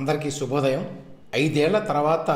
అందరికీ శుభోదయం. ఐదేళ్ళ తర్వాత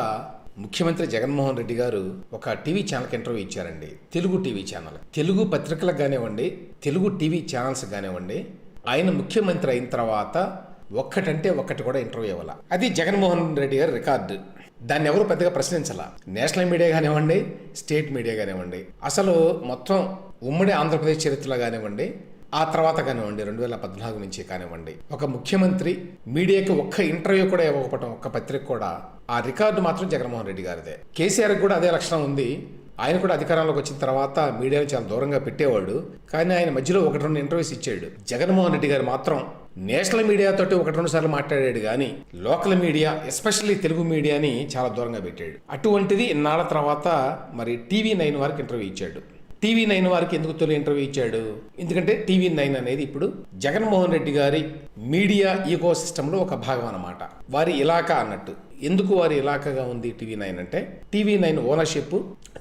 ముఖ్యమంత్రి జగన్మోహన్ రెడ్డి గారు ఒక టీవీ ఛానల్కి ఇంటర్వ్యూ ఇచ్చారండి. Telugu TV channel. తెలుగు పత్రికలకు కానివ్వండి తెలుగు టీవీ ఛానల్స్ కానివ్వండి ఆయన ముఖ్యమంత్రి అయిన తర్వాత ఒక్కటంటే ఒక్కటి కూడా ఇంటర్వ్యూ ఇవ్వాల. అది జగన్మోహన్ రెడ్డి గారి రికార్డు. దాన్ని ఎవరు పెద్దగా ప్రశ్నించాల. నేషనల్ మీడియా కానివ్వండి స్టేట్ మీడియా కానివ్వండి. అసలు మొత్తం ఉమ్మడి ఆంధ్రప్రదేశ్ చరిత్రలో కానివ్వండి ఆ తర్వాత కానివ్వండి రెండు వేల పద్నాలుగు నుంచి కానివ్వండి ఒక ముఖ్యమంత్రి మీడియాకి ఒక్క ఇంటర్వ్యూ కూడా ఇవ్వకపోవటం ఒక్క పత్రిక కూడా ఆ రికార్డు మాత్రం జగన్మోహన్ రెడ్డి గారిదే. కేసీఆర్ కూడా అదే లక్షణం ఉంది. ఆయన కూడా అధికారంలోకి వచ్చిన తర్వాత మీడియాను చాలా దూరంగా పెట్టేవాడు. కానీ ఆయన మధ్యలో ఒకటి రెండు ఇంటర్వ్యూస్ ఇచ్చాడు. జగన్మోహన్ రెడ్డి గారు మాత్రం నేషనల్ మీడియాతో ఒకటి రెండు సార్లు మాట్లాడాడు కానీ లోకల్ మీడియా ఎస్పెషల్లీ తెలుగు మీడియాని చాలా దూరంగా పెట్టాడు. అటువంటిది ఇన్నాళ్ళ తర్వాత మరి టీవీ నైన్ వరకు ఇంటర్వ్యూ ఇచ్చాడు. టీవీ నైన్ వారికి ఎందుకు తొలి ఇంటర్వ్యూ ఇచ్చాడు? ఎందుకంటే టీవీ నైన్ అనేది ఇప్పుడు జగన్మోహన్ రెడ్డి గారి మీడియా ఈకో సిస్టంలో ఒక భాగం అన్నమాట. వారి ఇలాకా అన్నట్టు. ఎందుకు వారి ఇలాకాగా ఉంది టీవీ నైన్ అంటే? టీవీ నైన్ ఓనర్షిప్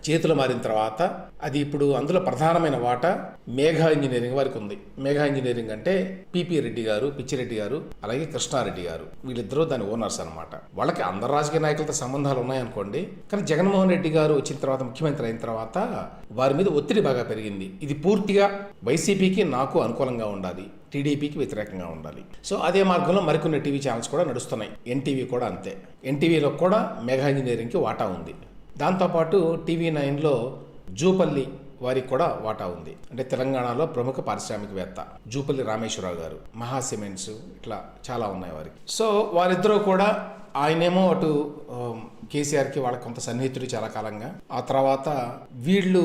చేతులు మారిన తర్వాత అది ఇప్పుడు అందులో ప్రధానమైన వాటా మేఘా ఇంజనీరింగ్ వారికి ఉంది. మేఘా ఇంజనీరింగ్ అంటే పిపి రెడ్డి గారు పిచ్చిరెడ్డి గారు అలాగే కృష్ణారెడ్డి గారు. వీళ్ళిద్దరూ దాని ఓనర్స్ అనమాట వాళ్ళకి అందరు రాజకీయ నాయకులతో సంబంధాలు ఉన్నాయనుకోండి కానీ జగన్మోహన్ రెడ్డి గారు వచ్చిన తర్వాత ముఖ్యమంత్రి అయిన తర్వాత వారి మీద ఒత్తిడి బాగా పెరిగింది. ఇది పూర్తిగా వైసీపీకి నాకు అనుకూలంగా ఉండాలి టీడీపీకి వ్యతిరేకంగా ఉండాలి. సో అదే మార్గంలో మరికొన్ని టీవీ ఛానల్స్ కూడా నడుస్తున్నాయి. ఎన్టీవీ కూడా అంతే. ఎన్టీవీలో కూడా మెగా ఇంజనీరింగ్కి వాటా ఉంది. దాంతోపాటు టీవీ నైన్లో జూపల్లి వారికి కూడా వాటా ఉంది. అంటే తెలంగాణలో ప్రముఖ పారిశ్రామికవేత్త జూపల్లి రామేశ్వరరావు గారు. మహా సిమెంట్స్ ఇట్లా చాలా ఉన్నాయి వారికి. సో వారిద్దరూ కూడా ఆయనేమో అటు కేసీఆర్కి వాళ్ళ కొంత సన్నిహితుడు చాలా కాలంగా. ఆ తర్వాత వీళ్ళు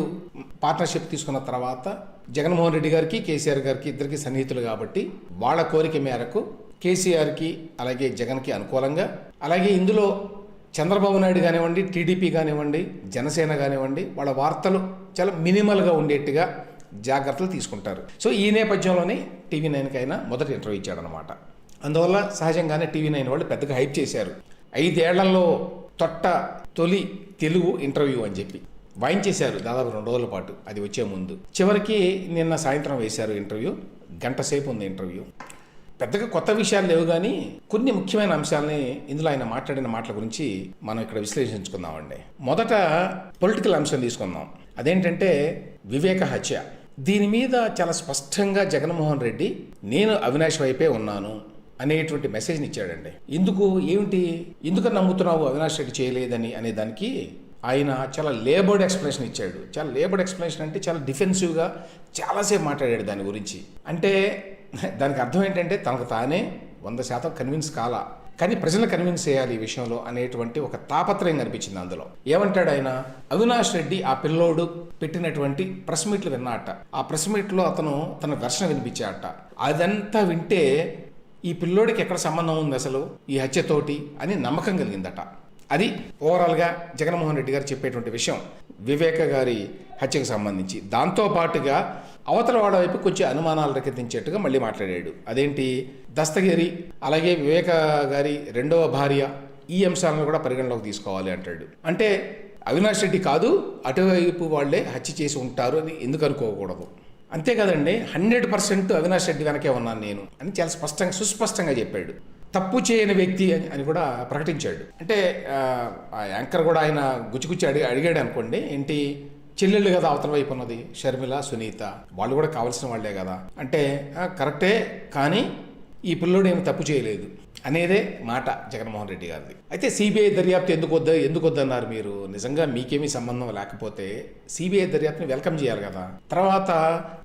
పార్ట్నర్షిప్ తీసుకున్న తర్వాత జగన్మోహన్ రెడ్డి గారికి కేసీఆర్ గారికి ఇద్దరికి సన్నిహితులు కాబట్టి వాళ్ళ కోరిక మేరకు కేసీఆర్కి అలాగే జగన్కి అనుకూలంగా. అలాగే ఇందులో చంద్రబాబు నాయుడు కానివ్వండి టీడీపీ కానివ్వండి జనసేన కానివ్వండి వాళ్ళ వార్తలు చాలా మినిమల్గా ఉండేట్టుగా జాగ్రత్తలు తీసుకుంటారు. సో ఈ నేపథ్యంలోనే టీవీ నైన్కైనా మొదటి ఇంటర్వ్యూ ఇచ్చాడనమాట అందువల్ల సహజంగానే టీవీ నైన్ వాళ్ళు పెద్దగా హైప్ చేశారు. ఐదేళ్ళలో తొట్ట తొలి తెలుగు ఇంటర్వ్యూ అని చెప్పి వాయించేశారు దాదాపు రెండు రోజుల పాటు. అది వచ్చే ముందు. చివరికి నిన్న సాయంత్రం వేశారు ఇంటర్వ్యూ. గంట సేపు ఉంది ఇంటర్వ్యూ. పెద్దగా కొత్త విషయాలు లేవు కానీ కొన్ని ముఖ్యమైన అంశాలని ఇందులో ఆయన మాట్లాడిన మాటల గురించి మనం ఇక్కడ విశ్లేషించుకుందామండి. మొదట పొలిటికల్ అంశం తీసుకుందాం. అదేంటంటే వివేక హత్య. దీని మీద చాలా స్పష్టంగా జగన్మోహన్ రెడ్డి నేను అవినాష్ వైపే ఉన్నాను అనేటువంటి మెసేజ్ని ఇచ్చాడండి. ఎందుకు? ఏమిటి? ఎందుకు నమ్ముతున్నావు అవినాష్ రెడ్డి చేయలేదని? అనే దానికి ఆయన చాలా లేబర్డ్ ఎక్స్ప్లెనేషన్ ఇచ్చాడు. చాలా లేబర్డ్ ఎక్స్ప్లెనేషన్ అంటే చాలా డిఫెన్సివ్గా చాలాసేపు మాట్లాడాడు దాని గురించి. అంటే దానికి అర్థం ఏంటంటే తనకు తానే వంద శాతం కన్విన్స్ కాలా. కానీ ప్రజలు కన్విన్స్ చేయాలి ఈ విషయంలో అనేటువంటి ఒక తాపత్రయం కనిపించింది అందులో. ఏమంటాడు ఆయన? అవినాష్ రెడ్డి ఆ పిల్లోడు పెట్టినటువంటి ప్రెస్ మీట్లు విన్నాట. ఆ ప్రెస్ మీట్లో అతను తన దర్శనం వినిపించాట. అదంతా వింటే ఈ పిల్లోడికి ఎక్కడ సంబంధం ఉంది అసలు? ఈ హత్యతోటి అని నమ్మకం కలిగిందట. అది ఓవరాల్గా జగన్మోహన్ రెడ్డి గారు చెప్పేటువంటి విషయం. వివేక గారి హత్యకు సంబంధించి. దాంతో పాటుగా అవతల వాడ వైపు కొంచెం అనుమానాలు రేకెత్తించేట్టుగా మళ్ళీ మాట్లాడాడు. అదేంటి? దస్తగిరి అలాగే వివేక గారి రెండవ భార్య ఈ అంశాలను కూడా పరిగణలోకి తీసుకోవాలి అంటాడు. అంటే అవినాష్ రెడ్డి కాదు అటువైపు వాళ్ళే హత్య చేసి ఉంటారు అని ఎందుకు అనుకోకూడదు? అంతే కదండి హండ్రెడ్ పర్సెంట్ అవినాష్ రెడ్డి వెనకే ఉన్నాను నేను అని చాలా స్పష్టంగా సుస్పష్టంగా చెప్పాడు. తప్పు చేయని వ్యక్తి అని అని కూడా ప్రకటించాడు. అంటే ఆ, ఆ యాంకర్ కూడా ఆయన గుచ్చిగుచ్చి అడిగి అడిగాడు అనుకోండి ఏంటి? చెల్లెళ్ళు కదా అవతల వైపు ఉన్నది. షర్మిల సునీత. వాళ్ళు కూడా కావాల్సిన వాళ్ళే కదా. అంటే కరెక్టే కానీ ఈ పిల్లోడు ఏమి తప్పు చేయలేదు అనేదే మాట జగన్మోహన్ రెడ్డి గారిది. అయితే సిబిఐ దర్యాప్తు ఎందుకు వద్ద ఎందుకు వద్దన్నారు మీరు? నిజంగా మీకేమీ సంబంధం లేకపోతే సిబిఐ దర్యాప్తుని వెల్కమ్ చేయాలి కదా. తర్వాత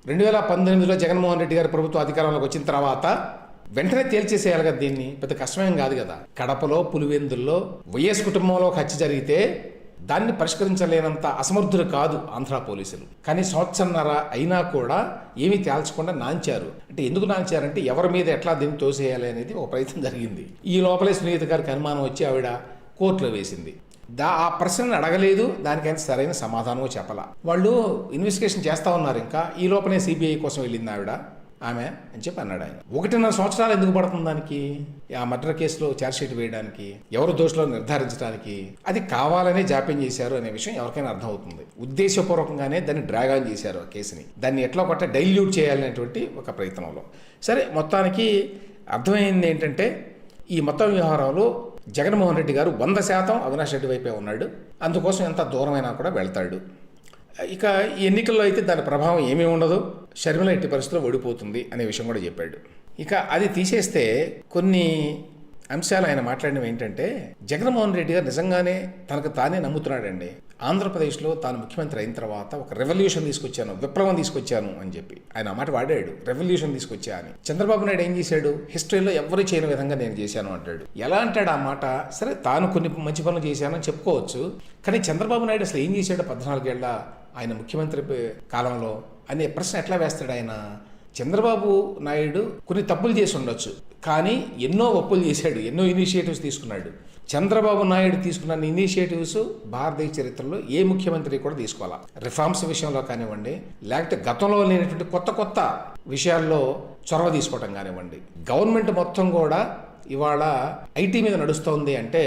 రెండు వేల పంతొమ్మిదిలో జగన్మోహన్ రెడ్డి గారి ప్రభుత్వం అధికారంలోకి వచ్చిన తర్వాత వెంటనే తేల్చేసేయాలి కదా దీన్ని. పెద్ద కష్టమేం కాదు కదా. కడపలో పులివెందుల్లో వైఎస్ కుటుంబంలో హత్య జరిగితే దాన్ని పరిష్కరించలేనంత అసమర్థులు కాదు ఆంధ్ర పోలీసులు. కానీ సంవత్సరన్నర అయినా కూడా ఏమీ తేల్చకుండా నాంచారు. అంటే ఎందుకు నాంచారంటే ఎవరి మీద ఎట్లా దీన్ని తోసేయాలి అనేది ఒక ప్రయత్నం జరిగింది. ఈ లోపలే సునీత గారికి అనుమానం వచ్చి ఆవిడ కోర్టులో వేసింది. దా ఆ ప్రశ్నను అడగలేదు దానికైనా సరైన సమాధానమో చెప్పాల. వాళ్ళు ఇన్వెస్టిగేషన్ చేస్తా ఉన్నారు ఇంకా. ఈ లోపలే సిబిఐ కోసం వెళ్ళింది ఆవిడ. ఆమె అని చెప్పి అన్నాడు ఆయన. ఒకటిన్నర సంవత్సరాలు ఎందుకు పడుతుంది దానికి? ఆ మర్డర్ కేసులో ఛార్జ్షీట్ వేయడానికి ఎవరు దోషులో నిర్ధారించడానికి అది కావాలనే జాప్యం చేశారు అనే విషయం ఎవరికైనా అర్థమవుతుంది. ఉద్దేశపూర్వకంగానే దాన్ని డ్రాగ్ ఆన్ చేశారు ఆ కేసుని. దాన్ని ఎట్లా కొట్ట డైల్యూట్ చేయాలనేటువంటి ఒక ప్రయత్నంలో. సరే మొత్తానికి అర్థమైంది ఏంటంటే ఈ మొత్తం వ్యవహారంలో జగన్మోహన్ రెడ్డి గారు వంద శాతం అవినాష్ రెడ్డి వైపే ఉన్నాడు. అందుకోసం ఎంత దూరమైనా కూడా వెళ్తాడు. ఇక ఈ ఎన్నికల్లో అయితే దాని ప్రభావం ఏమీ ఉండదు. షర్మిల ఎట్టి పరిస్థితుల్లో ఓడిపోతుంది అనే విషయం కూడా చెప్పాడు. ఇక అది తీసేస్తే కొన్ని అంశాలు ఆయన మాట్లాడినవి ఏంటంటే జగన్మోహన్ రెడ్డి గారు నిజంగానే తనకు తానే నమ్ముతున్నాడండి. ఆంధ్రప్రదేశ్లో తాను ముఖ్యమంత్రి అయిన తర్వాత ఒక రెవల్యూషన్ తీసుకొచ్చాను విప్లవం తీసుకొచ్చాను అని చెప్పి. ఆయన ఆ మాట వాడాడు రెవల్యూషన్ తీసుకొచ్చా అని. చంద్రబాబు నాయుడు ఏం చేశాడు? హిస్టరీలో ఎవరు చేయని విధంగా నేను చేశాను అంటాడు. ఎలా అంటాడు ఆ మాట? సరే తాను కొన్ని మంచి పనులు చేశానని చెప్పుకోవచ్చు. కానీ చంద్రబాబు నాయుడు అసలు ఏం చేశాడు పద్నాలుగేళ్ళ ఆయన ముఖ్యమంత్రి కాలంలో అనే ప్రశ్న ఎట్లా వేస్తాడు ఆయన? చంద్రబాబు నాయుడు కొన్ని తప్పులు చేసి ఉండొచ్చు కానీ ఎన్నో ఒప్పులు చేశాడు ఎన్నో ఇనిషియేటివ్స్ తీసుకున్నాడు. చంద్రబాబు నాయుడు తీసుకున్న ఇనిషియేటివ్స్ భారతీయ చరిత్రలో ఏ ముఖ్యమంత్రి కూడా తీసుకోవాలా? రిఫార్మ్స్ విషయంలో కానివ్వండి లేకపోతే గతంలో లేనటువంటి కొత్త కొత్త విషయాల్లో చొరవ తీసుకోవడం కానివ్వండి. గవర్నమెంట్ మొత్తం కూడా ఇవాళ ఐటీ మీద నడుస్తోంది అంటే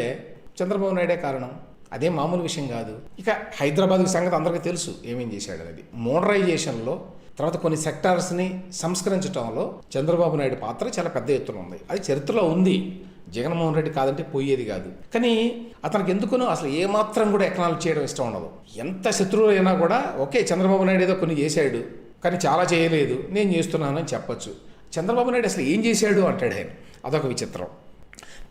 చంద్రబాబు నాయుడే కారణం. అదే మామూలు విషయం కాదు. ఇక హైదరాబాద్ సంగతి అందరికీ తెలుసు ఏమేం చేశాడు అనేది మోడరైజేషన్లో తర్వాత కొన్ని సెక్టార్స్ని సంస్కరించడంలో చంద్రబాబు నాయుడు పాత్ర చాలా పెద్ద ఎత్తున ఉంది. అది చరిత్రలో ఉంది. జగన్మోహన్ రెడ్డి కాదంటే పోయేది కాదు. కానీ అతనికి ఎందుకునో అసలు ఏమాత్రం కూడా ఎకనాలజీ చేయడం ఇష్టం ఉండదు. ఎంత శత్రువు అయినా కూడా ఓకే చంద్రబాబు నాయుడు ఏదో కొన్ని చేశాడు కానీ చాలా చేయలేదు నేను చేస్తున్నానని చెప్పచ్చు. చంద్రబాబు నాయుడు అసలు ఏం చేశాడు అంటాడు ఆయన. అదొక విచిత్రం.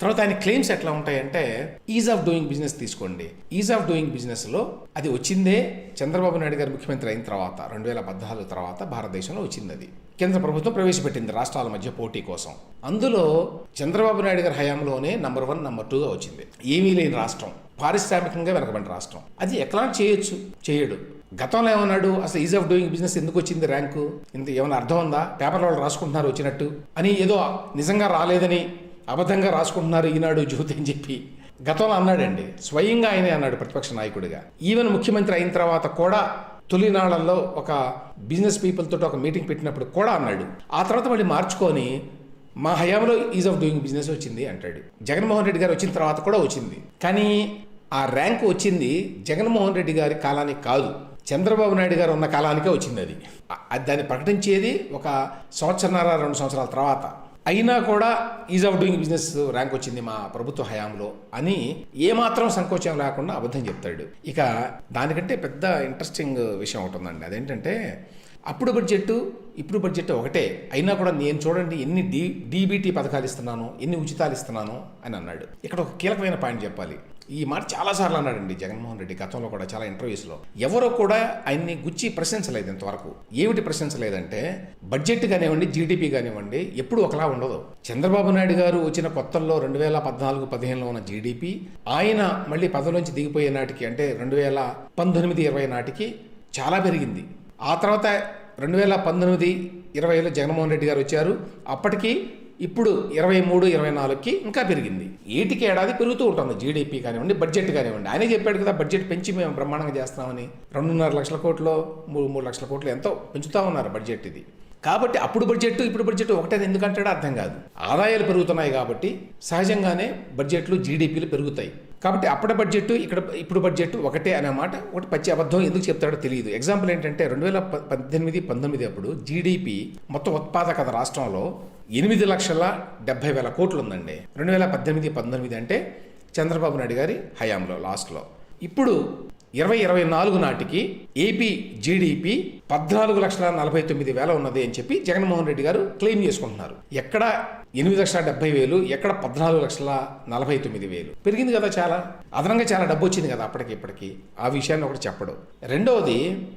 తర్వాత ఆయన క్లెయిమ్స్ ఎట్లా ఉంటాయంటే ఈజ్ ఆఫ్ డూయింగ్ బిజినెస్ తీసుకోండి. ఈజ్ ఆఫ్ డూయింగ్ బిజినెస్లో అది వచ్చిందే చంద్రబాబు నాయుడు గారు ముఖ్యమంత్రి అయిన తర్వాత రెండు వేల పద్నాలుగు తర్వాత భారతదేశంలో వచ్చింది అది కేంద్ర ప్రభుత్వం ప్రవేశపెట్టింది రాష్ట్రాల మధ్య పోటీ కోసం. అందులో చంద్రబాబు నాయుడు గారి హయాంలోనే నంబర్ వన్ నంబర్ టూగా వచ్చింది. ఏమీ లేని రాష్ట్రం. పారిశ్రామికంగా వెనకబడిన రాష్ట్రం. అది ఎట్లా చేయొచ్చు? చేయడు. గతంలో ఏమన్నాడు? అసలు ఈజ్ ఆఫ్ డూయింగ్ బిజినెస్ ఎందుకు వచ్చింది ర్యాంకు? ఇంత ఏమైనా అర్థం ఉందా? పేపర్ వాళ్ళు రాసుకుంటున్నారు వచ్చినట్టు. అని ఏదో నిజంగా రాలేదని అబద్ధంగా రాసుకుంటున్నారు ఈనాడు జ్యోతి అని చెప్పి. గతంలో అన్నాడండి. స్వయంగా ఆయనే అన్నాడు ప్రతిపక్ష నాయకుడిగా. ఈవెన్ ముఖ్యమంత్రి అయిన తర్వాత కూడా తొలినాళ్ళలో ఒక బిజినెస్ పీపుల్ తోటి ఒక మీటింగ్ పెట్టినప్పుడు కూడా అన్నాడు. ఆ తర్వాత మళ్ళీ మార్చుకొని మా హయాంలో ఈజ్ ఆఫ్ డూయింగ్ బిజినెస్ వచ్చింది అంటాడు. జగన్మోహన్ రెడ్డి గారు వచ్చిన తర్వాత కూడా వచ్చింది. కానీ ఆ ర్యాంక్ వచ్చింది జగన్మోహన్ రెడ్డి గారి కాలానికి కాదు. చంద్రబాబు నాయుడు గారు ఉన్న కాలానికే వచ్చింది అది దాన్ని ప్రకటించేది ఒక సంవత్సరన్నర రెండు సంవత్సరాల తర్వాత. అయినా కూడా ease of doing business rank వచ్చింది మా ప్రభుత్వ హయాంలో అని ఏమాత్రం సంకోచం లేకుండా అబద్ధం చెప్తాడు. ఇక దానికంటే పెద్ద ఇంట్రెస్టింగ్ విషయం ఒకటి ఉందండి. అదేంటంటే అప్పుడు బడ్జెట్ ఇప్పుడు బడ్జెట్ ఒకటే. అయినా కూడా నేను చూడండి ఎన్ని డి డీబీటీ పథకాలు ఇస్తున్నాను ఎన్ని ఉచితాలు ఇస్తున్నాను అని అన్నాడు. ఇక్కడ ఒక కీలకమైన పాయింట్ చెప్పాలి. ఈ మాట చాలాసార్లు అన్నాడండి జగన్మోహన్ రెడ్డి గతంలో కూడా చాలా ఇంటర్వ్యూస్లో. ఎవరో కూడా ఆయన్ని గుచ్చి ప్రశంసలేదు ఇంతవరకు. ఏమిటి ప్రశంసలేదంటే బడ్జెట్ కానివ్వండి జీడిపి కానివ్వండి ఎప్పుడు ఒకలా ఉండదు. చంద్రబాబు నాయుడు గారు వచ్చిన కొత్తల్లో రెండు వేల పద్నాలుగు పదిహేనులో ఉన్న జీడిపి ఆయన మళ్ళీ పదవిలోంచి దిగిపోయే నాటికి అంటే రెండు వేల పంతొమ్మిది ఇరవై నాటికి చాలా పెరిగింది. ఆ తర్వాత రెండు వేల పంతొమ్మిది ఇరవైలో జగన్మోహన్ రెడ్డి గారు వచ్చారు. అప్పటికి ఇప్పుడు ఇరవై మూడు ఇరవై నాలుగుకి ఇంకా పెరిగింది. ఏటికి ఏడాది పెరుగుతూ ఉంటుంది. జీడిపి కానివ్వండి బడ్జెట్ కానివ్వండి. ఆయనే చెప్పాడు కదా బడ్జెట్ పెంచి మేము బ్రహ్మాండంగా చేస్తామని రెండున్నర లక్షల కోట్లు మూడు మూడు లక్షల కోట్లు ఎంతో పెంచుతా ఉన్నారు బడ్జెట్ ఇది. కాబట్టి అప్పుడు బడ్జెట్ ఇప్పుడు బడ్జెట్ ఒకటే ఎందుకంటాడో అర్థం కాదు. ఆదాయాలు పెరుగుతున్నాయి కాబట్టి సహజంగానే బడ్జెట్లు జీడిపిలు పెరుగుతాయి. కాబట్టి అప్పటి బడ్జెట్ ఇక్కడ ఇప్పుడు బడ్జెట్ ఒకటే అనే మాట ఒకటి పచ్చి అబద్ధం ఎందుకు చెప్తాడో తెలియదు. ఎగ్జాంపుల్ ఏంటంటే రెండు వేల పద్దెనిమిది పంతొమ్మిది అప్పుడు జీడిపి మొత్తం ఉత్పాదకత రాష్ట్రంలో ఎనిమిది లక్షల డెబ్బై వేల కోట్లు ఉందండి రెండు వేల పద్దెనిమిది పంతొమ్మిది అంటే చంద్రబాబు నాయుడు గారి హయాంలో లాస్ట్లో. ఇప్పుడు ఇరవై ఇరవై నాలుగు నాటికి ఏపీ జీడిపి పద్నాలుగు లక్షల నలభై తొమ్మిది వేల ఉన్నది అని చెప్పి జగన్మోహన్ రెడ్డి గారు క్లెయిమ్ చేసుకుంటున్నారు. ఎక్కడ ఎనిమిది లక్షల డెబ్బై వేలు ఎక్కడ పద్నాలుగు లక్షల నలభై తొమ్మిది వేలు. పెరిగింది కదా చాలా. అదనంగా చాలా డబ్బు వచ్చింది కదా అప్పటికి ఇప్పటికి. ఆ విషయాన్ని ఒకటి చెప్పడం. రెండవది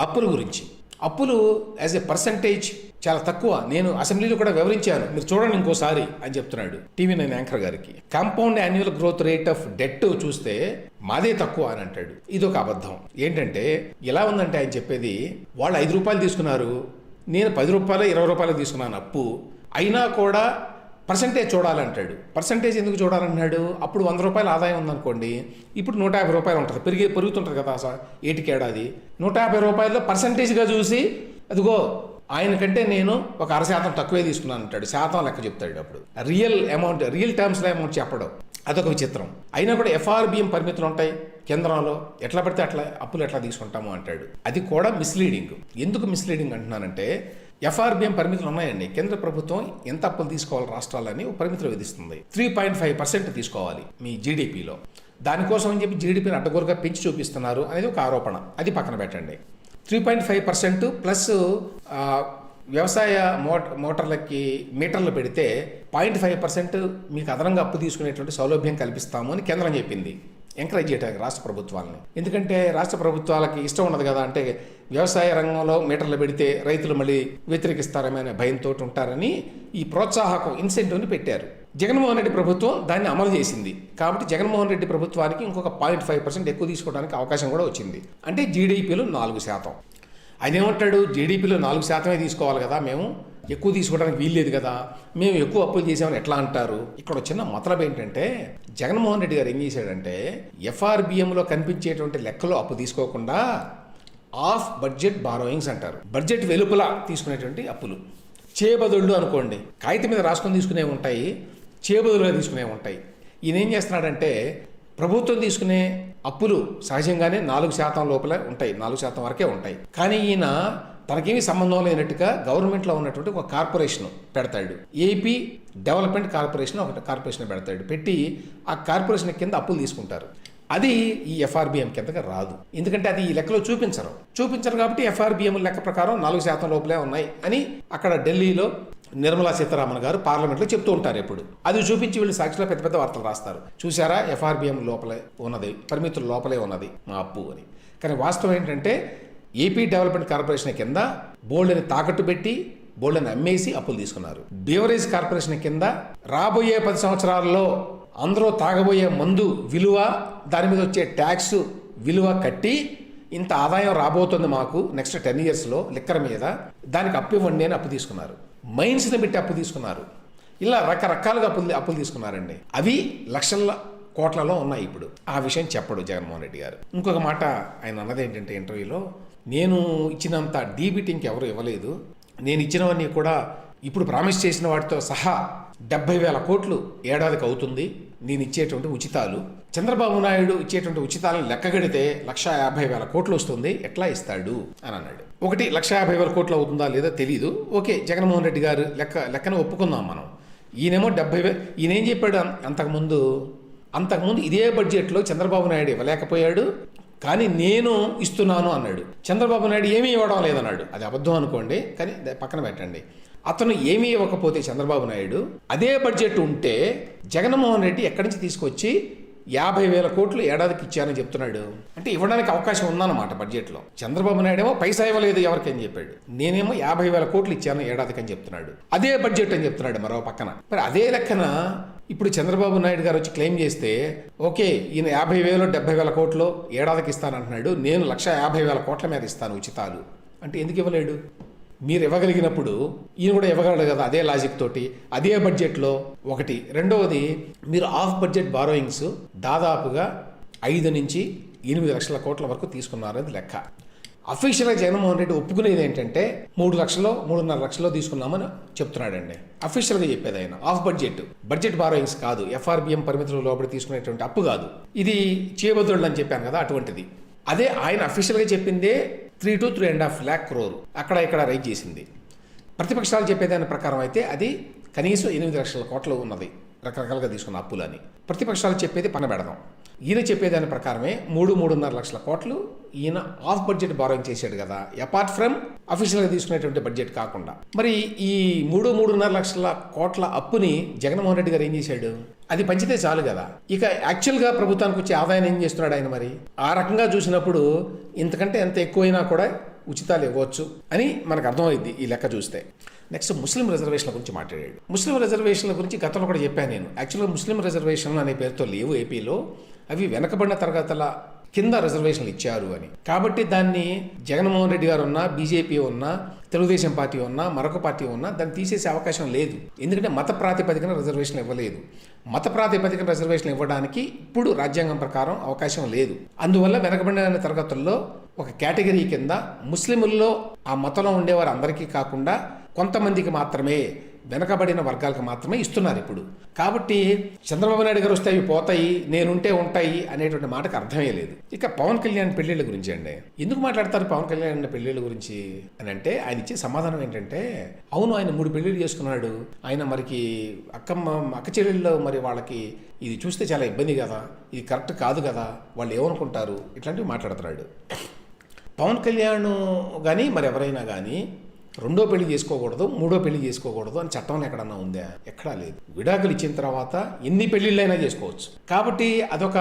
అప్పుల గురించి. అప్పులు యాజ్ ఎ పర్సంటేజ్ చాలా తక్కువ. నేను అసెంబ్లీలో కూడా వివరించాను. మీరు చూడండి ఇంకోసారి అని చెప్తున్నాడు టీవీ నైన్ యాంకర్ గారికి. Compound annual growth rate of debt చూస్తే మాదే తక్కువ అని అంటాడు. ఇది ఒక అబద్ధం. ఏంటంటే ఎలా ఉందంటే ఆయన చెప్పేది వాళ్ళు ఐదు రూపాయలు తీసుకున్నారు నేను పది రూపాయలు ఇరవై రూపాయలు తీసుకున్నాను అప్పు. అయినా కూడా పర్సంటేజ్ చూడాలంటాడు. పర్సంటేజ్ ఎందుకు చూడాలన్నాడు? అప్పుడు వంద రూపాయల ఆదాయం ఉందనుకోండి ఇప్పుడు నూట యాభై రూపాయలు ఉంటుంది. పెరిగి పెరుగుతుంటుంది కదా సార్ ఏటికేడాది నూట యాభై రూపాయల్లో పర్సంటేజ్గా చూసి అదిగో ఆయన కంటే నేను ఒక అర శాతం తక్కువే తీసుకున్నాను అంటాడు శాతం లెక్క చెప్తాడు అప్పుడు. రియల్ అమౌంట్ రియల్ టర్మ్స్లో అమౌంట్ చెప్పడం. అదొక విచిత్రం. అయినా కూడా ఎఫ్ఆర్బిఎం పరిమితులు ఉంటాయి కేంద్రంలో. ఎట్లా పడితే అట్లా అప్పులు ఎట్లా తీసుకుంటాము అంటాడు. అది కూడా మిస్లీడింగ్ ఎందుకు మిస్లీడింగ్ అంటున్నానంటే ఎఫ్ఆర్బిఎం పరిమితులు ఉన్నాయండి. కేంద్ర ప్రభుత్వం ఎంత అప్పులు తీసుకోవాలి రాష్ట్రాలని ఒక పరిమితులు విధిస్తుంది. త్రీ పాయింట్ ఫైవ్ పర్సెంట్ తీసుకోవాలి మీ జీడిపిలో. దానికోసం అని చెప్పి జీడిపిని అడ్డగోరుగా పెంచి చూపిస్తున్నారు అనేది ఒక ఆరోపణ. అది పక్కన పెట్టండి. Three point five percent plus వ్యవసాయ మోట మోటార్లకి మీటర్లు పెడితే పాయింట్ ఫైవ్ పర్సెంట్ మీకు అదనంగా అప్పు తీసుకునేటువంటి సౌలభ్యం కల్పిస్తాము అని కేంద్రం చెప్పింది. ఎంకరేజ్ చేయడానికి రాష్ట్ర ప్రభుత్వాలని. ఎందుకంటే రాష్ట్ర ప్రభుత్వాలకి ఇష్టం ఉండదు కదా అంటే వ్యవసాయ రంగంలో మీటర్లు పెడితే రైతులు మళ్ళీ వ్యతిరేకిస్తారనే భయంతో ఉంటారని ఈ ప్రోత్సాహకం ఇన్సెంటివ్ని పెట్టారు. జగన్మోహన్ రెడ్డి ప్రభుత్వం దాన్ని అమలు చేసింది. కాబట్టి జగన్మోహన్ రెడ్డి ప్రభుత్వానికి ఇంకొక పాయింట్ ఫైవ్ పర్సెంట్ ఎక్కువ తీసుకోవడానికి అవకాశం కూడా వచ్చింది. అంటే జీడీపీలో నాలుగు శాతం. ఆయన ఏమంటాడు? జీడీపీలో నాలుగు శాతమే తీసుకోవాలి కదా మేము. ఎక్కువ తీసుకోవడానికి వీల్లేదు కదా. మేము ఎక్కువ అప్పులు చేసామని ఎట్లా అంటారు? ఇక్కడ ఒక చిన్న మతలబ్ ఏంటంటే జగన్మోహన్ రెడ్డి గారు ఏం చేశాడంటే ఎఫ్ఆర్బిఎంలో కనిపించేటువంటి లెక్కలో అప్పు తీసుకోకుండా ఆఫ్ బడ్జెట్ బారోయింగ్స్ అంటారు. బడ్జెట్ వెలుపల తీసుకునేటువంటి అప్పులు. చేబదుళ్ళు అనుకోండి కాగితం మీద రాసుకొని తీసుకునే ఉంటాయి చేబదులుగా తీసుకునే ఉంటాయి. ఈయన ఏం చేస్తున్నాడంటే ప్రభుత్వం తీసుకునే అప్పులు సహజంగానే నాలుగు శాతం లోపలే ఉంటాయి నాలుగు శాతం వరకే ఉంటాయి. కానీ ఈయన తనకేమీ సంబంధం లేనట్టుగా గవర్నమెంట్లో ఉన్నటువంటి ఒక కార్పొరేషన్ పెడతాడు. ఏపీ డెవలప్మెంట్ కార్పొరేషన్ ఒకటి కార్పొరేషన్ పెడతాడు. పెట్టి ఆ కార్పొరేషన్ కింద అప్పులు తీసుకుంటారు. అది ఈ ఎఫ్ఆర్బిఎం కిందకి రాదు. ఎందుకంటే అది ఈ లెక్కలో చూపించరు. చూపించరు కాబట్టి ఎఫ్ఆర్బిఎం లెక్క ప్రకారం నాలుగు శాతం లోపలే ఉన్నాయి అని అక్కడ ఢిల్లీలో నిర్మలా సీతారామన్ గారు పార్లమెంట్లో చెప్తూ ఉంటారు ఎప్పుడు. అది చూపించి వీళ్ళు సాక్షిలో పెద్ద పెద్ద వార్తలు రాస్తారు. చూసారా ఎఫ్ఆర్బిఎం లోపలే ఉన్నది. పరిమితుల లోపలే ఉన్నది మా అప్పు అని. కానీ వాస్తవం ఏంటంటే ఏపీ డెవలప్మెంట్ కార్పొరేషన్ కింద బోల్డ్ని తాకట్టు పెట్టి బోల్డ్ని అమ్మేసి అప్పులు తీసుకున్నారు. బేవరేజ్ కార్పొరేషన్ కింద రాబోయే పది సంవత్సరాల్లో అందరూ తాగబోయే మందు విలువ దాని మీద వచ్చే ట్యాక్స్ విలువ కట్టి ఇంత ఆదాయం రాబోతుంది మాకు నెక్స్ట్ టెన్ ఇయర్స్లో లిక్కర్ మీద. దానికి అప్పు ఇవ్వండి అని అప్పు తీసుకున్నారు. మైన్స్ని పెట్టి అప్పు తీసుకున్నారు. ఇలా రకరకాలుగా అప్పులు అప్పులు తీసుకున్నారండి. అవి లక్షల కోట్లలో ఉన్నాయి ఇప్పుడు. ఆ విషయం చెప్పడు జగన్మోహన్ రెడ్డి గారు. ఇంకొక మాట ఆయన అన్నది ఏంటంటే ఇంటర్వ్యూలో నేను ఇచ్చినంత డీబిట్ ఇంకెవరు ఇవ్వలేదు. నేను ఇచ్చినవన్నీ కూడా ఇప్పుడు ప్రామిస్ చేసిన వాటితో సహా డెబ్బై వేల కోట్లు ఏడాదికి అవుతుంది. నేను ఇచ్చేటువంటి ఉచితాలు. చంద్రబాబు నాయుడు ఇచ్చేటువంటి ఉచితాలను లెక్కగడితే లక్ష యాభై వేల కోట్లు వస్తుంది. ఎట్లా ఇస్తాడు? అని అన్నాడు. ఒకటి లక్ష యాభై వేల కోట్లు అవుతుందా లేదా తెలియదు ఓకే జగన్మోహన్ రెడ్డి గారు లెక్క లెక్కన ఒప్పుకుందాం మనం. ఈయనేమో డెబ్బై వేలు ఈయన ఏం చెప్పాడు అంతకుముందు? అంతకుముందు ఇదే బడ్జెట్లో చంద్రబాబు నాయుడు ఇవ్వలేకపోయాడు. కానీ నేను ఇస్తున్నాను అన్నాడు. చంద్రబాబు నాయుడు ఏమీ ఇవ్వడం లేదన్నాడు. అది అబద్ధం అనుకోండి కానీ పక్కన పెట్టండి. అతను ఏమీ ఇవ్వకపోతే చంద్రబాబు నాయుడు అదే బడ్జెట్ ఉంటే జగన్మోహన్ రెడ్డి ఎక్కడి నుంచి తీసుకొచ్చి యాభై వేల కోట్లు ఏడాదికి ఇచ్చానని చెప్తున్నాడు. అంటే ఇవ్వడానికి అవకాశం ఉందన్నమాట బడ్జెట్లో. చంద్రబాబు నాయుడు ఏమో పైసా ఇవ్వలేదు ఎవరికి అని చెప్పాడు. నేనేమో యాభై వేల కోట్లు ఇచ్చాను ఏడాదికి అని చెప్తున్నాడు. అదే బడ్జెట్ అని చెప్తున్నాడు మరో పక్కన. మరి అదే లెక్కన ఇప్పుడు చంద్రబాబు నాయుడు గారు వచ్చి క్లెయిమ్ చేస్తే ఓకే ఈయన యాభై వేలు డెబ్బై వేల కోట్లు ఏడాదికి ఇస్తానంటున్నాడు. నేను లక్ష యాభై వేల కోట్ల మీద ఇస్తాను ఉచితాలు. అంటే ఎందుకు ఇవ్వలేడు? మీరు ఇవ్వగలిగినప్పుడు ఈయన కూడా ఇవ్వగలడు కదా అదే లాజిక్ తోటి. అదే బడ్జెట్లో ఒకటి. రెండవది మీరు ఆఫ్ బడ్జెట్ బారోయింగ్స్ దాదాపుగా ఐదు నుంచి ఎనిమిది లక్షల కోట్ల వరకు తీసుకున్నారనేది లెక్క. అఫీషియల్గా జగన్మోహన్ రెడ్డి ఒప్పుకునేది ఏంటంటే మూడు లక్షలు మూడున్నర లక్షలు తీసుకున్నామని చెప్తున్నాడండి. అఫీషియల్గా చెప్పేది ఆయన. ఆఫ్ బడ్జెట్ బడ్జెట్ బారోయింగ్స్ కాదు. ఎఫ్ఆర్బిఎం పరిమితుల లోపల తీసుకునేటువంటి అప్పు కాదు. ఇది చేయబద్దుళ్ళు అని చెప్పాను కదా అటువంటిది. అదే ఆయన అఫీషియల్గా చెప్పిందే three to three and half lakh crore అక్కడ ఇక్కడ రైజ్ చేసింది. ప్రతిపక్షాలు చెప్పేదాని ప్రకారం అయితే అది కనీసం ఎనిమిది లక్షల కోట్లు ఉన్నది. రకరకాలుగా తీసుకున్న అప్పులని. ప్రతిపక్షాలు చెప్పేది పని పెడదాం ఈయన చెప్పేదాని ప్రకారమే మూడు మూడున్నర లక్షల కోట్లు ఈయన ఆఫ్ బడ్జెట్ బారోయింగ్ చేశాడు కదా. అపార్ట్ ఫ్రమ్ అఫీషియల్గా తీసుకునేటువంటి బడ్జెట్ కాకుండా. మరి ఈ మూడు మూడున్నర లక్షల కోట్ల అప్పుని జగన్మోహన్ రెడ్డి గారు ఏం చేశాడు? అది పంచితే చాలు కదా. ఇక యాక్చువల్గా ప్రభుత్వానికి వచ్చే ఆదాయం ఏం చేస్తున్నాడు ఆయన మరి? ఆ రకంగా చూసినప్పుడు ఇంతకంటే ఎంత ఎక్కువైనా కూడా ఉచితాలు ఇవ్వచ్చు అని మనకు అర్థమైంది ఈ లెక్క చూస్తే. నెక్స్ట్ ముస్లిం రిజర్వేషన్ల గురించి మాట్లాడాడు. ముస్లిం రిజర్వేషన్ల గురించి గతంలో కూడా చెప్పాను నేను. యాక్చువల్గా ముస్లిం రిజర్వేషన్లు అనే పేరుతో లేవు ఏపీలో. అవి వెనకబడిన తరగతుల కింద రిజర్వేషన్లు ఇచ్చారు అని. కాబట్టి దాన్ని జగన్మోహన్ రెడ్డి గారు ఉన్నా బీజేపీ ఉన్నా తెలుగుదేశం పార్టీ ఉన్నా మరొక పార్టీ ఉన్నా దాన్ని తీసేసే అవకాశం లేదు. ఎందుకంటే మత ప్రాతిపదికన రిజర్వేషన్ ఇవ్వలేదు. మత ప్రాతిపదికన రిజర్వేషన్ ఇవ్వడానికి ఇప్పుడు రాజ్యాంగం ప్రకారం అవకాశం లేదు. అందువల్ల వెనకబడిన తరగతుల్లో ఒక కేటగిరీ కింద ముస్లిముల్లో ఆ మతంలో ఉండేవారు అందరికీ కాకుండా కొంతమందికి మాత్రమే వెనకబడిన వర్గాలకు మాత్రమే ఇస్తున్నారు ఇప్పుడు. కాబట్టి చంద్రబాబు నాయుడు గారు వస్తే అవి పోతాయి నేనుంటే ఉంటాయి అనేటువంటి మాటకు అర్థమే లేదు. ఇక పవన్ కళ్యాణ్ పెళ్ళిళ్ళ గురించి అండి. ఎందుకు మాట్లాడతారు పవన్ కళ్యాణ్ పెళ్ళిళ్ళ గురించి అని అంటే ఆయన ఇచ్చే సమాధానం ఏంటంటే అవును ఆయన మూడు పెళ్ళిళ్ళు చేసుకున్నాడు. ఆయన మరికి అక్కమ్మ అక్క చెల్లెళ్ళు మరి వాళ్ళకి ఇది చూస్తే చాలా ఇబ్బంది కదా ఇది కరెక్ట్ కాదు కదా వాళ్ళు ఏమనుకుంటారు? ఇట్లాంటివి మాట్లాడుతున్నాడు. పవన్ కళ్యాణ్ కానీ మరి ఎవరైనా కానీ రెండో పెళ్ళి చేసుకోకూడదు మూడో పెళ్ళి చేసుకోకూడదు అని చట్టంలో ఎక్కడన్నా ఉందా? ఎక్కడా లేదు. విడాకులు ఇచ్చిన తర్వాత ఎన్ని పెళ్ళిళ్ళైనా చేసుకోవచ్చు. కాబట్టి అదొక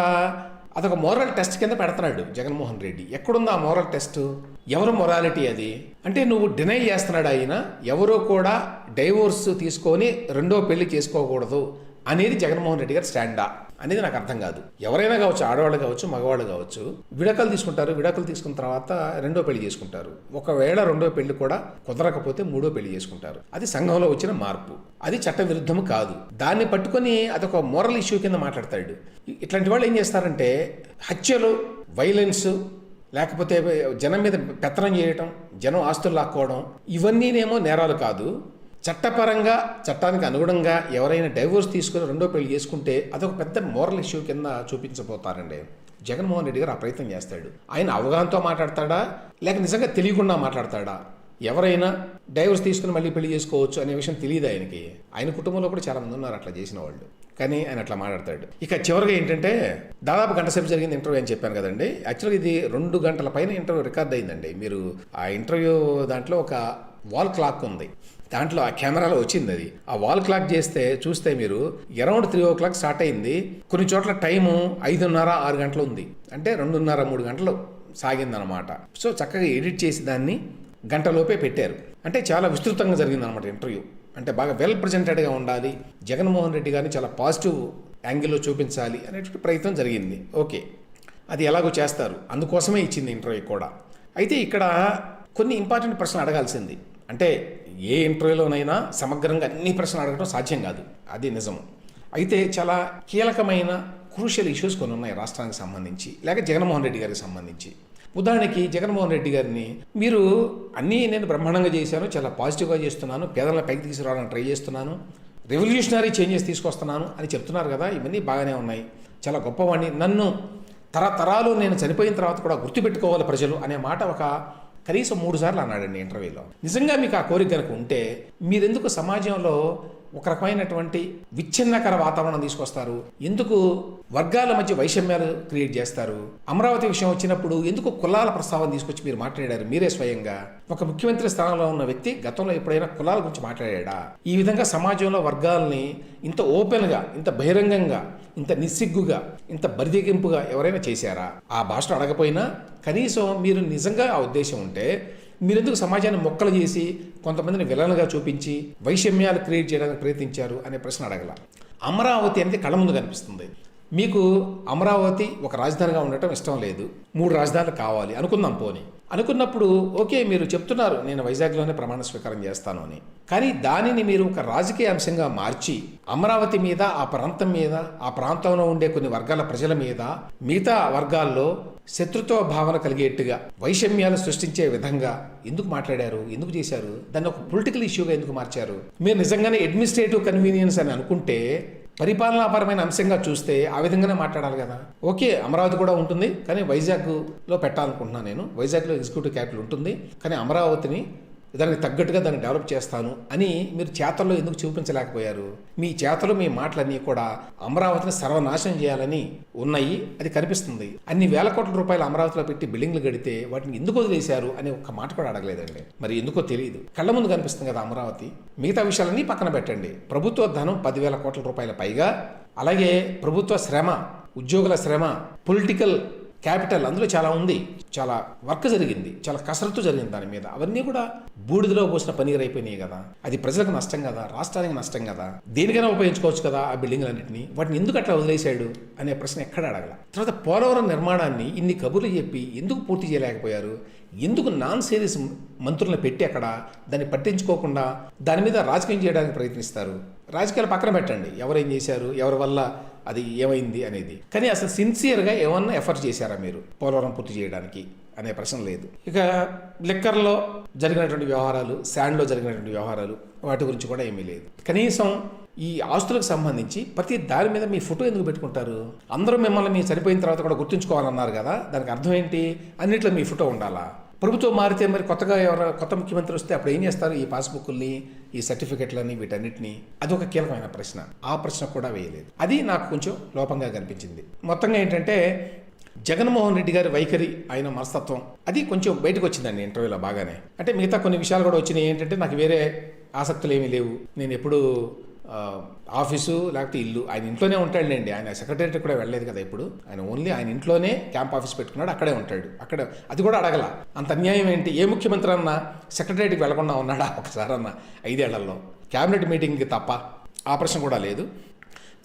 అదొక మోరల్ టెస్ట్ కింద పెడుతున్నాడు జగన్మోహన్ రెడ్డి. ఎక్కడుంది ఆ మోరల్ టెస్ట్ ఎవరు మొరాలిటీ అది? అంటే నువ్వు డినై చేస్తున్నాడు ఆయన ఎవరో కూడా డైవోర్స్ తీసుకొని రెండో పెళ్ళి చేసుకోకూడదు అనేది జగన్మోహన్ రెడ్డి గారి స్టాండా అనేది నాకు అర్థం కాదు. ఎవరైనా కావచ్చు ఆడవాళ్ళు కావచ్చు మగవాళ్ళు కావచ్చు విడకలు తీసుకుంటారు. విడకలు తీసుకున్న తర్వాత రెండో పెళ్ళి చేసుకుంటారు. ఒకవేళ రెండో పెళ్ళి కూడా కుదరకపోతే మూడో పెళ్ళి చేసుకుంటారు. అది సంఘంలో వచ్చిన మార్పు. అది చట్టవిరుద్ధం కాదు. దాన్ని పట్టుకొని అదొక మోరల్ ఇష్యూ కింద మాట్లాడతాడు. ఇట్లాంటి వాళ్ళు ఏం చేస్తారంటే హత్యలు వైలెన్స్ లేకపోతే జనం మీద పెత్తనం చేయటం జనం ఆస్తులు లాక్కోవడం ఇవన్నీనేమో నేరాలు కాదు. చట్టపరంగా చట్టానికి అనుగుణంగా ఎవరైనా డైవోర్స్ తీసుకుని రెండో పెళ్ళి చేసుకుంటే అదొక పెద్ద మోరల్ ఇష్యూ కింద చూపించబోతారండి. జగన్మోహన్ రెడ్డి గారు ఆ ప్రయత్నం చేస్తాడు. ఆయన అవగాహనతో మాట్లాడతాడా? లేక నిజంగా తెలియకుండా మాట్లాడతాడా? ఎవరైనా డైవర్స్ తీసుకుని మళ్ళీ పెళ్ళి చేసుకోవచ్చు అనే విషయం తెలియదు ఆయనకి? ఆయన కుటుంబంలో కూడా చాలా మంది ఉన్నారు అట్లా చేసిన వాళ్ళు. కానీ ఆయన అట్లా మాట్లాడతాడు. ఇక చివరిగా ఏంటంటే దాదాపు గంట సేపు జరిగింది ఇంటర్వ్యూ అని చెప్పాను కదండి. యాక్చువల్గా ఇది రెండు గంటల పైన ఇంటర్వ్యూ రికార్డ్ అయిందండి. మీరు ఆ ఇంటర్వ్యూ దాంట్లో ఒక వాల్ క్లాక్ ఉంది. దాంట్లో ఆ కెమెరాలో వచ్చింది అది. ఆ వాల్ క్లాక్ చేస్తే చూస్తే మీరు around three o'clock start అయింది. కొన్ని చోట్ల టైము ఐదున్నర ఆరు గంటలు ఉంది. అంటే రెండున్నర మూడు గంటలు సాగిందనమాట. సో చక్కగా ఎడిట్ చేసి దాన్ని గంటలోపే పెట్టారు. అంటే చాలా విస్తృతంగా జరిగిందనమాట ఇంటర్వ్యూ అంటే బాగా వెల్ ప్రజెంటెడ్గా ఉండాలి. జగన్మోహన్ రెడ్డి గారిని చాలా పాజిటివ్ యాంగిల్లో చూపించాలి అనేటువంటి ప్రయత్నం జరిగింది. ఓకే. అది ఎలాగో చేస్తారు. అందుకోసమే ఇచ్చింది ఇంటర్వ్యూ కూడా. అయితే ఇక్కడ కొన్ని ఇంపార్టెంట్ ప్రశ్నలు అడగాల్సింది. అంటే ఏ ఇంటర్వ్యూలోనైనా సమగ్రంగా అన్ని ప్రశ్నలు అడగడం సాధ్యం కాదు. అది నిజము అయితే చాలా కీలకమైన క్రూషియల్ ఇష్యూస్ కొన్ని ఉన్నాయి రాష్ట్రానికి సంబంధించి లేక జగన్మోహన్ రెడ్డి గారికి సంబంధించి. ఉదాహరణకి జగన్మోహన్ రెడ్డి గారిని మీరు అన్నీ నేను బ్రహ్మాండంగా చేశాను చాలా పాజిటివ్గా చేస్తున్నాను పేదలను పైకి తీసుకురావడానికి ట్రై చేస్తున్నాను రెవల్యూషనరీ చేంజెస్ తీసుకొస్తున్నాను అని చెప్తున్నారు కదా ఇవన్నీ బాగానే ఉన్నాయి. చాలా గొప్పవాడిని నన్ను తరతరాలు నేను చనిపోయిన తర్వాత కూడా గుర్తుపెట్టుకోవాలి ప్రజలు అనే మాట ఒక కనీసం మూడు సార్లు అన్నాడండి ఇంటర్వ్యూలో. నిజంగా మీకు ఆ కోరిక కనుక ఉంటే మీరెందుకు సమాజంలో ఒక రకమైనటువంటి విచ్ఛిన్నకర వాతావరణం తీసుకొస్తారు. ఎందుకు? వర్గాల మధ్య వైషమ్యాలు క్రియేట్ చేస్తారు. అమరావతి విషయం వచ్చినప్పుడు ఎందుకు కులాల ప్రస్తావన తీసుకొచ్చి మీరు మాట్లాడారు? మీరే స్వయంగా. ఒక ముఖ్యమంత్రి స్థానంలో ఉన్న వ్యక్తి గతంలో ఎప్పుడైనా కులాల గురించి మాట్లాడా ఈ విధంగా సమాజంలో వర్గాల్ని ఇంత ఓపెన్గా ఇంత బహిరంగంగా ఇంత నిస్సిగ్గుగా ఇంత బరిదెగింపుగా ఎవరైనా చేశారా? ఆ భాషను అడగపోయినా కనీసం మీరు నిజంగా ఆ ఉద్దేశం ఉంటే మీరెందుకు సమాజాన్ని మొక్కలు చేసి కొంతమందిని విలన్గా చూపించి వైషమ్యాలు క్రియేట్ చేయడానికి ప్రయత్నించారు అనే ప్రశ్న అడగల. అమరావతి అనేది కళ్ళ ముందు కనిపిస్తుంది. మీకు అమరావతి ఒక రాజధానిగా ఉండటం ఇష్టం లేదు. మూడు రాజధానులు కావాలి. అనుకుందాం పోని. అనుకున్నప్పుడు ఓకే మీరు చెప్తున్నారు నేను వైజాగ్లోనే ప్రమాణ స్వీకారం చేస్తాను అని. కానీ దానిని మీరు ఒక రాజకీయ అంశంగా మార్చి అమరావతి మీద ఆ ప్రాంతం మీద ఆ ప్రాంతంలో ఉండే కొన్ని వర్గాల ప్రజల మీద మిగతా వర్గాల్లో శత్రుత్వ భావన కలిగేట్టుగా వైషమ్యాలు సృష్టించే విధంగా ఎందుకు మాట్లాడారు ఎందుకు చేశారు దాన్ని ఒక పొలిటికల్ ఇష్యూగా ఎందుకు మార్చారు? మీరు నిజంగానే అడ్మినిస్ట్రేటివ్ కన్వీనియన్స్ అని అనుకుంటే పరిపాలనాపరమైన అంశంగా చూస్తే ఆ విధంగానే మాట్లాడాలి కదా. ఓకే అమరావతి కూడా ఉంటుంది కానీ వైజాగ్లో పెట్టాలనుకుంటున్నాను నేను. వైజాగ్లో ఎగ్జిక్యూటివ్ క్యాపిటల్ ఉంటుంది కానీ అమరావతిని దానికి తగ్గట్టుగా దాన్ని డెవలప్ చేస్తాను అని మీరు చేతల్లో ఎందుకు చూపించలేకపోయారు? మీ చేతలు మీ మాటలన్నీ కూడా అమరావతిని సర్వనాశనం చేయాలని ఉన్నాయి అది కనిపిస్తుంది. అన్ని వేల కోట్ల రూపాయలు అమరావతిలో పెట్టి బిల్డింగ్లు కడితే వాటిని ఎందుకు వదిలేశారు అని ఒక్క మాట కూడా అడగలేదండి. మరి ఎందుకో తెలియదు. కళ్ళ ముందు కనిపిస్తుంది కదా అమరావతి. మిగతా విషయాలన్నీ పక్కన పెట్టండి. ప్రభుత్వ ధనం పదివేల కోట్ల రూపాయల పైగా అలాగే ప్రభుత్వ శ్రమ ఉద్యోగుల శ్రమ పొలిటికల్ క్యాపిటల్ అందులో చాలా ఉంది. చాలా వర్క్ జరిగింది. చాలా కసరత్తు జరిగింది దాని మీద. అవన్నీ కూడా బూడిదలో పోసిన పనీరు అయిపోయినాయి కదా. అది ప్రజలకు నష్టం కదా. రాష్ట్రానికి నష్టం కదా. దేనికైనా ఉపయోగించుకోవచ్చు కదా ఆ బిల్డింగ్లన్నింటినీ వాటిని ఎందుకు అట్లా వదిలేశాడు అనే ప్రశ్న ఎక్కడ అడగల. తర్వాత పోలవరం నిర్మాణాన్ని ఇన్ని కబుర్లు చెప్పి ఎందుకు పూర్తి చేయలేకపోయారు? ఎందుకు నాన్ సీరియస్ మంత్రులను పెట్టి అక్కడ దాన్ని పట్టించుకోకుండా దాని మీద రాజకీయం చేయడానికి ప్రయత్నిస్తారు? రాజకీయాలు పక్కన పెట్టండి. ఎవరేం చేశారు? ఎవరి వల్ల అది ఏమైంది అనేది. కానీ అసలు సిన్సియర్గా ఏమన్నా ఎఫర్ట్ చేశారా మీరు పోలవరం పూర్తి చేయడానికి అనే ప్రశ్న లేదు. ఇక లిక్కర్లో జరిగినటువంటి వ్యవహారాలు శాండ్లో జరిగినటువంటి వ్యవహారాలు వాటి గురించి కూడా ఏమీ లేదు. కనీసం ఈ ఆస్తులకు సంబంధించి ప్రతి దాని మీద మీ ఫోటో ఎందుకు పెట్టుకుంటారు? అందరూ మిమ్మల్ని మీ చనిపోయిన తర్వాత కూడా గుర్తుంచుకోవాలన్నారు కదా? దానికి అర్థం ఏంటి? అన్నిట్లో మీ ఫోటో ఉండాలా? ప్రభుత్వం మారితే మరి కొత్తగా ఎవరు కొత్త ముఖ్యమంత్రి వస్తే అప్పుడు ఏం చేస్తారు? ఈ పాస్బుక్ల్ని ఈ సర్టిఫికెట్లని వీటన్నిటిని అది ఒక కీలకమైన ప్రశ్న. ఆ ప్రశ్న కూడా వేయలేదు. అది నాకు కొంచెం లోపంగా కనిపించింది. మొత్తంగా ఏంటంటే జగన్మోహన్ రెడ్డి గారి వైఖరి ఆయన మనస్తత్వం అది కొంచెం బయటకు వచ్చిందండి ఇంటర్వ్యూలో బాగానే. అంటే మిగతా కొన్ని విషయాలు కూడా వచ్చినాయి. ఏంటంటే నాకు వేరే ఆసక్తులు ఏమీ లేవు. నేను ఎప్పుడు ఆఫీసు లేకపోతే ఇల్లు. ఆయన ఇంట్లోనే ఉంటాడులేండి. ఆయన సెక్రటరీ కూడా వెళ్ళలేదు కదా ఇప్పుడు ఆయన ఓన్లీ ఆయన ఇంట్లోనే క్యాంప్ ఆఫీస్ పెట్టుకున్నాడు అక్కడే ఉంటాడు. అక్కడ అది కూడా అడగల. అంత అన్యాయం ఏంటి? ఏ ముఖ్యమంత్రి అన్నా సెక్రటరీకి వెళ్ళకుండా ఉన్నాడా ఒకసారి అన్న ఐదేళ్ళలో? క్యాబినెట్ మీటింగ్కి తప్ప ఆ ప్రశ్న కూడా లేదు.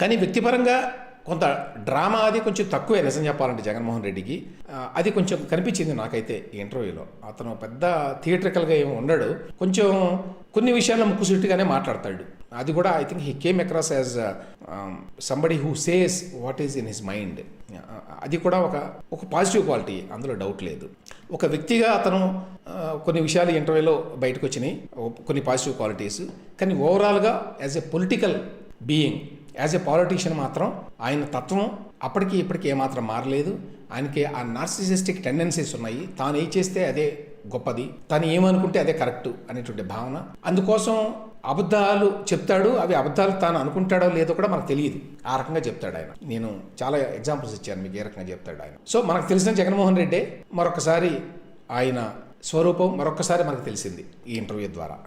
కానీ వ్యక్తిపరంగా కొంత డ్రామా అది కొంచెం తక్కువే నిజం చెప్పాలంటే జగన్మోహన్ రెడ్డికి. అది కొంచెం కనిపించింది నాకైతే ఈ ఇంటర్వ్యూలో. అతను పెద్ద థియేట్రికల్గా ఏమి ఉండడు. కొంచెం కొన్ని విషయాల్లో ముక్కుసూటిగానే మాట్లాడతాడు. అది కూడా I think he came across as somebody who says what is in his mind అది కూడా ఒక ఒక పాజిటివ్ క్వాలిటీ అందులో డౌట్ లేదు. ఒక వ్యక్తిగా అతను uh, కొన్ని విషయాలు ఇంటర్వ్యూలో బయటకు వచ్చినాయి కొన్ని పాజిటివ్ క్వాలిటీస్ కానీ ఓవరాల్గా as a political being as a politician మాత్రం ఆయన తత్వం అప్పటికి ఇప్పటికి ఏమాత్రం మారలేదు. ఆయనకి ఆ నార్సిసిస్టిక్ టెండెన్సీస్ ఉన్నాయి. తాను ఏం చేస్తే అదే గొప్పది. తాను ఏమనుకుంటే అదే కరెక్ట్ అనేటువంటి భావన. అందుకోసం అబద్ధాలు చెప్తాడు అవి అబద్ధాలు తాను అనుకుంటాడో లేదో కూడా మనకు తెలియదు. ఆ రకంగా చెప్తాడు ఆయన. నేను చాలా ఎగ్జాంపుల్స్ ఇచ్చాను మీకు ఏ రకంగా చెప్తాడు ఆయన. సో మనకు తెలిసిన జగన్మోహన్ రెడ్డి మరొకసారి ఆయన స్వరూపం మరొకసారి మనకు తెలిసింది ఈ ఇంటర్వ్యూ ద్వారా.